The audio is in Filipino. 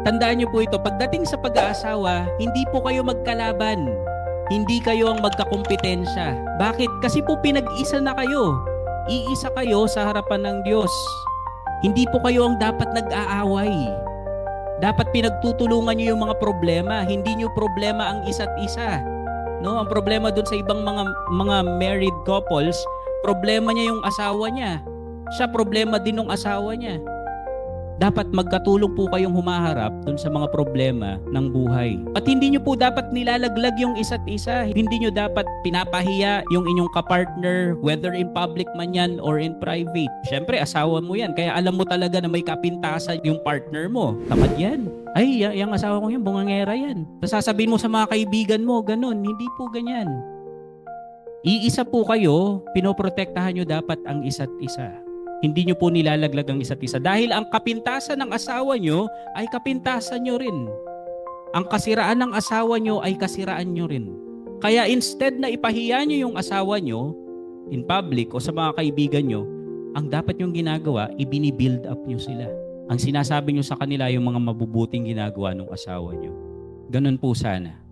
Tandaan niyo po ito, pagdating sa pag-aasawa, hindi po kayo magkalaban. Hindi kayo ang magkakompetensya. Bakit? Kasi po pinag-isa na kayo. Iisa kayo sa harapan ng Diyos. Hindi po kayo ang dapat nag-aaway. Dapat pinagtutulungan niyo yung mga problema, hindi niyo problema ang isa't isa. No, ang problema dun sa ibang mga mga married couples, problema niya yung asawa niya. Siya problema din ng asawa niya. Dapat magkatulong po kayong humaharap dun sa mga problema ng buhay. At hindi nyo po dapat nilalaglag yung isa't isa. Hindi nyo dapat pinapahiya yung inyong kapartner, whether in public man yan or in private. Siyempre, asawa mo yan. Kaya alam mo talaga na may kapintasan yung partner mo. Tamad yan. Ay, y- yung asawa ko yan, bungangera yan. Sasabihin mo sa mga kaibigan mo, ganun. Hindi po ganyan. Iisa po kayo, pinoprotektahan nyo dapat ang isa't isa. Hindi nyo po nilalaglag ang isa't isa. Dahil ang kapintasan ng asawa nyo ay kapintasan nyo rin. Ang kasiraan ng asawa nyo ay kasiraan nyo rin. Kaya instead na ipahiya nyo yung asawa nyo in public o sa mga kaibigan nyo, ang dapat yung ginagawa, ibini-build up nyo sila. Ang sinasabi nyo sa kanila yung mga mabubuting ginagawa ng asawa nyo. Ganun po sana.